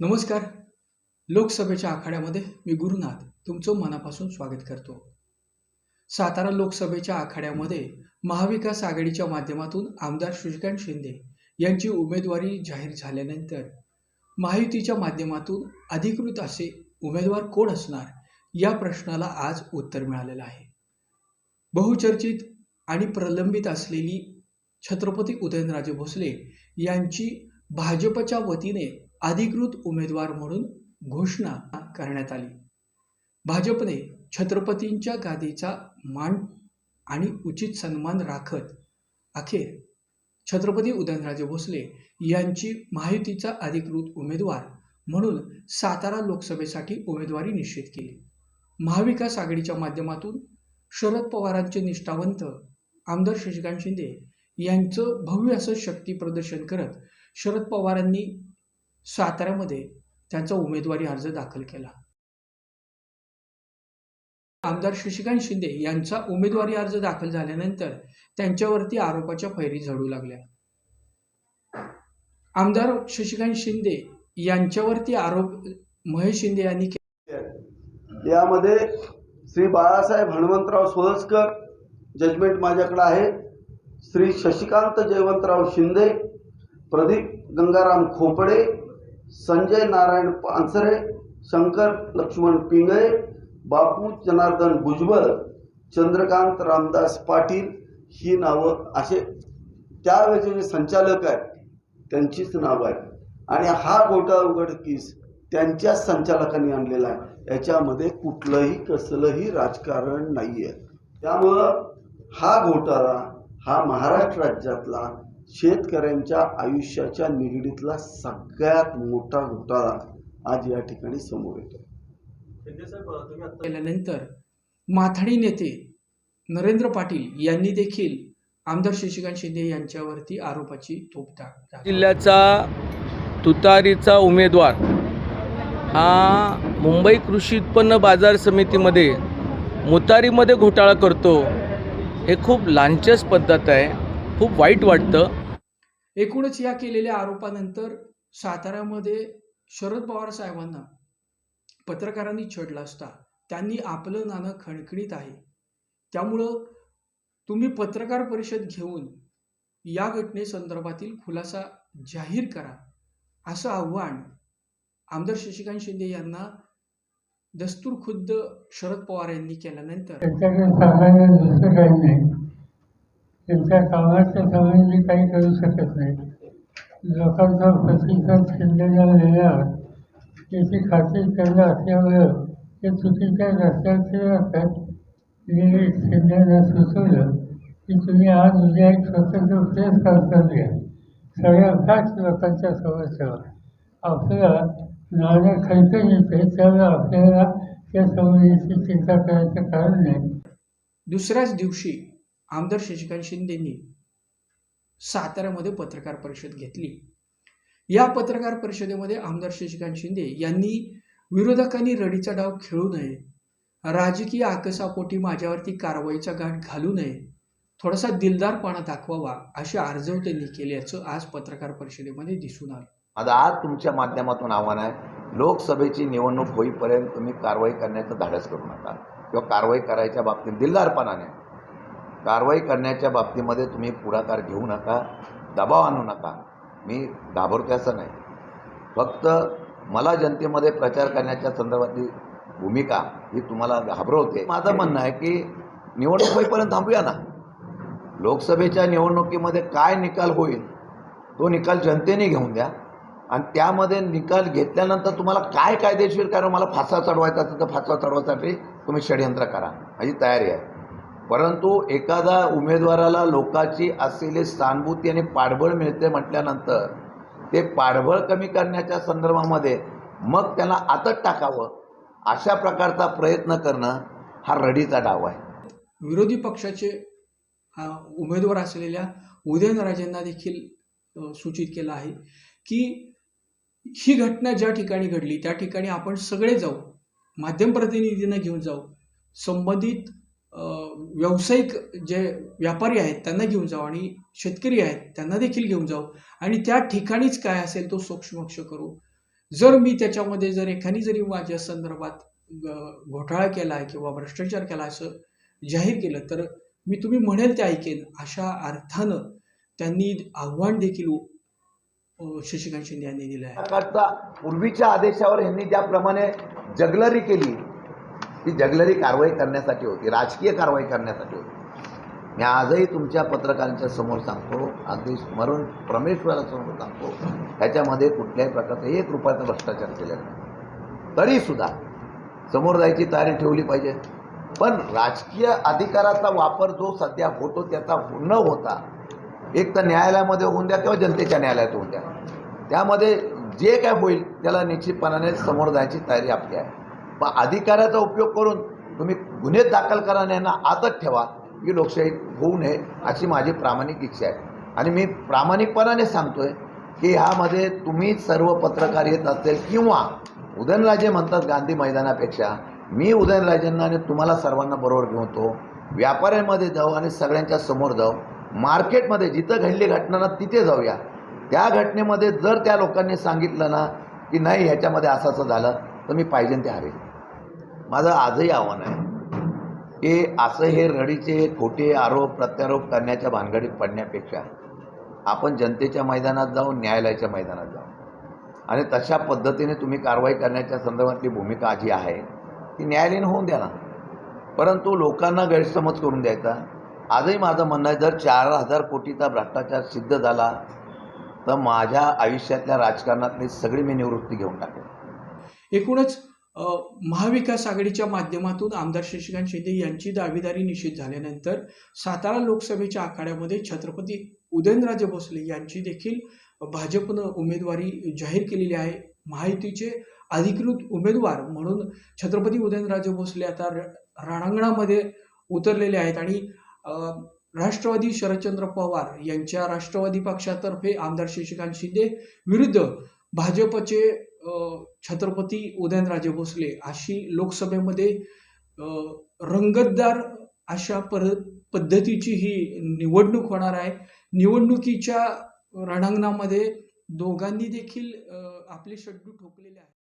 नमस्कार. लोकसभेच्या आखाड्यामध्ये मी गुरुनाथ तुमचं मनापासून स्वागत करतो. सातारा लोकसभेच्या आखाड्यामध्ये महाविकास आघाडीच्या माध्यमातून आमदार श्रीकांत शिंदे यांची उमेदवारी जाहीर झाल्यानंतर महायुतीच्या माध्यमातून अधिकृत असे उमेदवार कोण असणार या प्रश्नाला आज उत्तर मिळालेलं आहे. बहुचर्चित आणि प्रलंबित असलेली छत्रपती उदयनराजे भोसले यांची भाजपच्या वतीने अधिकृत उमेदवार म्हणून घोषणा करण्यात आली. भाजपने छत्रपतींच्या गादीचा मान आणि उचित सन्मान राखत अखेर छत्रपती उदयनराजे भोसले यांची महायुतीचा अधिकृत उमेदवार म्हणून सातारा लोकसभेसाठी उमेदवारी निश्चित केली. महाविकास आघाडीच्या माध्यमातून शरद पवारांचे निष्ठावंत आमदार शशिकांत शिंदे यांचं भव्य असं शक्ती प्रदर्शन करत शरद पवारांनी साताऱ्यामध्ये त्यांचा उमेदवारी अर्ज दाखल केला आमदार शशिकांत शिंदे यांचा उमेदवारी अर्ज दाखल झाल्यानंतर त्यांच्यावरती आरोपाच्या फैरी झडू लागल्या आमदार शशिकांत शिंदे यांच्यावरती आरोप महेश शिंदे यांनी केले. यामध्ये श्री बाळासाहेब हनुमंतराव सोळसकर जजमेंट माझ्याकडे आहे श्री शशिकांत जयवंतराव शिंदे प्रदीप गंगाराम खोपडे संजय नारायण पानसरे शंकर लक्ष्मण पिंगळे बापू जनार्दन भुजबळ चंद्रकांत रामदास पाटील ही नावं असे. त्यावेळेचे जे संचालक आहेत त्यांचीच नावं आहेत. आणि हा घोटाळा उघडकीस त्यांच्याच संचालकांनी आणलेला आहे. याच्यामध्ये कुठलंही कसलंही राजकारण नाही आहे त्यामुळं हा घोटाळा हा महाराष्ट्र राज्यातला शेतकऱ्यांच्या आयुष्याच्या निगडीतला सगळ्यात मोठा घोटाळा आज या ठिकाणी समोर येतो केल्यानंतर माथाडी नेते नरेंद्र पाटील यांनी देखील आमदार शशिकांत शिंदे यांच्यावरती आरोपाची तोप टाक जिल्ह्याचा तुतारीचा उमेदवार हा मुंबई कृषी उत्पन्न बाजार समितीमध्ये मुतारीमध्ये घोटाळा करतो हे खूप लांछस पद्धत आहे. खूप वाईट वाटतं. एकूणच या केलेल्या आरोपानंतर साताऱ्यामध्ये शरद पवार साहेबांना पत्रकारांनी छडला असता त्यांनी आपलं नाणं खणखणीत आहे. त्यामुळं तुम्ही पत्रकार परिषद घेऊन या घटनेसंदर्भातील खुलासा जाहीर करा असं आव्हान आमदार शशिकांत शिंदे यांना दस्तूर खुद्द शरद पवार यांनी केल्यानंतर त्यांच्याकडे सांगायला दुसरं काही नाही त्यांच्या कामाच्या सवयी काही करू शकत नाही. लोकांचा प्रतिसाद शिंदेला दिल्यावर याची खात्री करणं असल्यामुळं ते चुकीच्या रस्त्याचे असतात. मी शिंदेला सुचवलं की तुम्ही आज उद्या एक स्वतंत्र प्रेस कॉन्फरन्स घ्या सगळ्या खास लोकांच्या समस्या. ठेवा आपल्याला नाणं खैकन येते त्यामुळे आपल्याला त्या समस्येची चिंता करायचं कारण नाही. दुसऱ्याच दिवशी आमदार शशिकांत शिंदेंनी साताऱ्यामध्ये पत्रकार परिषद घेतली. या पत्रकार परिषदेमध्ये आमदार शशिकांत शिंदे यांनी विरोधकांनी रडीचा डाव खेळू नये राजकीय आकसापोटी माझ्यावरती कारवाईचा गाठ घालू नये थोडासा दिलदारपणा दाखवावा अशी अर्जव त्यांनी केल्याचं आज पत्रकार परिषदेमध्ये दिसून आलं. आता आज तुमच्या माध्यमातून आव्हान आहे लोकसभेची निवडणूक होईपर्यंत तुम्ही कारवाई करण्याचं धाडस करू नका किंवा कारवाई करायच्या बाबतीत दिलदारपणाने कारवाई करण्याच्या बाबतीमध्ये तुम्ही पुढाकार घेऊ नका दबाव आणू नका. मी घाबरतो असं नाही. फक्त मला जनतेमध्ये प्रचार करण्याच्या संदर्भातली भूमिका ही तुम्हाला घाबरवते. माझं म्हणणं आहे की निवडणूक होईपर्यंत थांबूया ना. लोकसभेच्या निवडणुकीमध्ये काय निकाल होईल तो निकाल जनतेने घेऊन द्या. आणि त्यामध्ये निकाल घेतल्यानंतर तुम्हाला काय कायदेशीर कारण मला फासा चढवायचा असेल तर फासा चढवायसाठी तुम्ही षडयंत्र करा. माझी तयारी आहे. परंतु एखादा उमेदवाराला लोकाची असलेली सहानुभूती आणि पाठबळ मिळते म्हटल्यानंतर ते पाठबळ कमी करण्याच्या संदर्भामध्ये मग त्याला आतत टाकावं अशा प्रकारचा प्रयत्न करणं हा रडीचा डाव आहे. विरोधी पक्षाचे हा उमेदवार असलेल्या उदयनराजेंना देखील सूचित केलं आहे की ही घटना ज्या ठिकाणी घडली त्या ठिकाणी आपण सगळे जाऊ माध्यम प्रतिनिधींना घेऊन जाऊ संबंधित व्यावसायिक जे व्यापारी आहेत त्यांना घेऊन जाऊ आणि शेतकरी आहेत त्यांना देखील घेऊन जाऊ. आणि त्या ठिकाणीच काय असेल तो सोक्षमक्ष करू. जर मी त्याच्यामध्ये जर एखादी जरी माझ्या संदर्भात घोटाळा केला आहे किंवा भ्रष्टाचार केला असं जाहीर केलं तर मी तुम्ही म्हणेल ते ऐकेन. अशा अर्थानं त्यांनी आव्हान देखील शशिकांत शिंदे यांनी दिलं आहे. पूर्वीच्या आदेशावर यांनी ज्याप्रमाणे जगलरी केली ती जगलरी कारवाई करण्यासाठी होती राजकीय कारवाई करण्यासाठी होती. मी आजही तुमच्या पत्रकारांच्या समोर सांगतो अगदी स्मरण परमेश्वरासमोर सांगतो त्याच्यामध्ये कुठल्याही प्रकारचा एक रुपयाचा भ्रष्टाचार केलेला नाही. तरीसुद्धा समोर जायची तयारी ठेवली पाहिजे. पण राजकीय अधिकाराचा वापर जो सध्या होतो त्याचा न होता एक तर न्यायालयामध्ये होऊन द्या किंवा जनतेच्या न्यायालयात होऊन द्या. त्यामध्ये जे काय होईल त्याला निश्चितपणाने समोर जायची तयारी आपली आहे. अधिकाराचा उपयोग करून तुम्ही गुन्हे दाखल करणाऱ्यांना आदत आतच ठेवा ही लोकशाही होऊ नये अशी माझी प्रामाणिक इच्छा आहे. आणि मी प्रामाणिकपणाने सांगतोय की ह्यामध्ये तुम्ही सर्व पत्रकार येत असेल किंवा उदयनराजे म्हणतात गांधी मैदानापेक्षा मी उदयनराजेंना आणि तुम्हाला सर्वांना बरोबर घेऊन तो व्यापाऱ्यांमध्ये जाऊ आणि सगळ्यांच्या समोर जाऊ मार्केटमध्ये जिथं घडली घटना ना तिथे जाऊया. त्या घटनेमध्ये जर त्या लोकांनी सांगितलं ना की नाही ह्याच्यामध्ये असं असं झालं तर मी पाहिजे ते हरेल. माझं आजही आव्हान आहे की असं हे रडीचे खोटे आरोप प्रत्यारोप करण्याच्या भानगडीत पडण्यापेक्षा आपण जनतेच्या मैदानात जाऊ न्यायालयाच्या मैदानात जाऊ. आणि तशा पद्धतीने तुम्ही कारवाई करण्याच्या संदर्भातली भूमिका जी आहे ती न्यायालयीन होऊन द्या ना. परंतु लोकांना गैरसमज करून द्यायचा. आजही माझं म्हणणं आहे जर चार हजार कोटीचा भ्रष्टाचार सिद्ध झाला तर माझ्या आयुष्यातल्या राजकारणातली सगळी मी निवृत्ती घेऊन टाकेन. एकूणच महाविकास आघाडीच्या माध्यमातून आमदार शशिकांत शिंदे यांची दावेदारी निश्चित झाल्यानंतर सातारा लोकसभेच्या आखाड्यामध्ये छत्रपती उदयनराजे भोसले यांची देखील भाजपनं उमेदवारी जाहीर केलेली आहे. महायुतीचे अधिकृत उमेदवार म्हणून छत्रपती उदयनराजे भोसले आता र- रणांगणामध्ये उतरलेले आहेत आणि राष्ट्रवादी शरदचंद्र पवार यांच्या राष्ट्रवादी पक्षातर्फे आमदार शशिकांत शिंदे विरुद्ध भाजपचे छत्रपती उदयनराजे भोसले अशी लोकसभेमध्ये रंगतदार अशा पर पद्धतीची ही निवडणूक होणार आहे. निवडणुकीच्या रणांगणामध्ये दोघांनी देखील आपले शड्डू ठोकलेले आहेत.